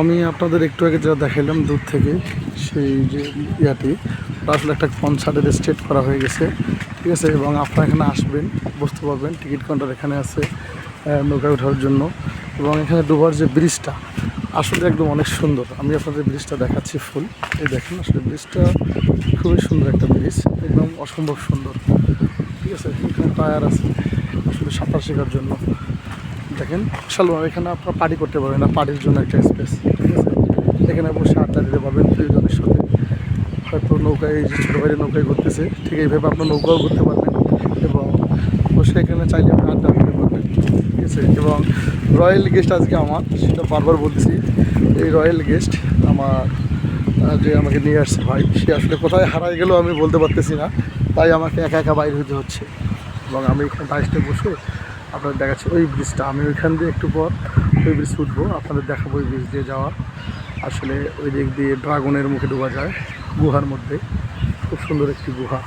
আমি আপনাদের একটু আগে যা দেখাইলাম দূর থেকে, সেই যে ইয়াটি আসলে একটা কনসার্টের স্টেট করা হয়ে গেছে। ঠিক আছে? এবং আপনারা এখানে আসবেন, বুঝতে পারবেন, টিকিট কাউন্টার এখানে আছে নৌকায় ওঠার জন্য। এবং এখানে ডুবার যে ব্রিজটা, আসলে একদম অনেক সুন্দর। আমি আপনাদের ব্রিজটা দেখাচ্ছি ফুল এই দেখেন, আসলে ব্রিজটা খুবই সুন্দর একটা ব্রিজ, একদম অসম্ভব সুন্দর। ঠিক আছে? এখানে টায়ার আছে, আসলে সাঁতার শেখার জন্য। দেখেন বিশাল বড়। এখানে আপনারা পার্টি করতে পারবেন না পার্টির জন্য একটা স্পেস ঠিক আছে? এখানে বসে আড্ডা দিতে পারবেন প্রিয়জনের সাথে। হয়তো নৌকায়, এই যে ছোটো ভাইয়ের নৌকায় ঘুরতেছে, ঠিক এইভাবে আপনার নৌকাও ঘুরতে পারবেন এবং বসে এখানে চাইলে আপনি আড্ডা দিতে পারবেন, ঠিক আছে? এবং রয়্যাল গেস্ট আজকে আমার, সেটা বারবার বলছি এই রয়্যাল গেস্ট আমার যে আমাকে নিয়ে আসছে ভাই, সে আসলে কোথায় হারাই গেলেও আমি বলতে পারতেছি না, তাই আমাকে একা একা বাইরে হতে হচ্ছে। এবং আমি এখানে বাইশটা বসে আপনাদের দেখাচ্ছি ওই ব্রিজটা আমি ওইখান দিয়ে একটু পর ওই ব্রিজ উঠবো। আপনাদের দেখাবো ওই ব্রিজ দিয়ে যাওয়া। আসলে ওই দিক দিয়ে ড্রাগনের মুখে ডোবা যায়, গুহার মধ্যে। খুব সুন্দর একটি গুহা।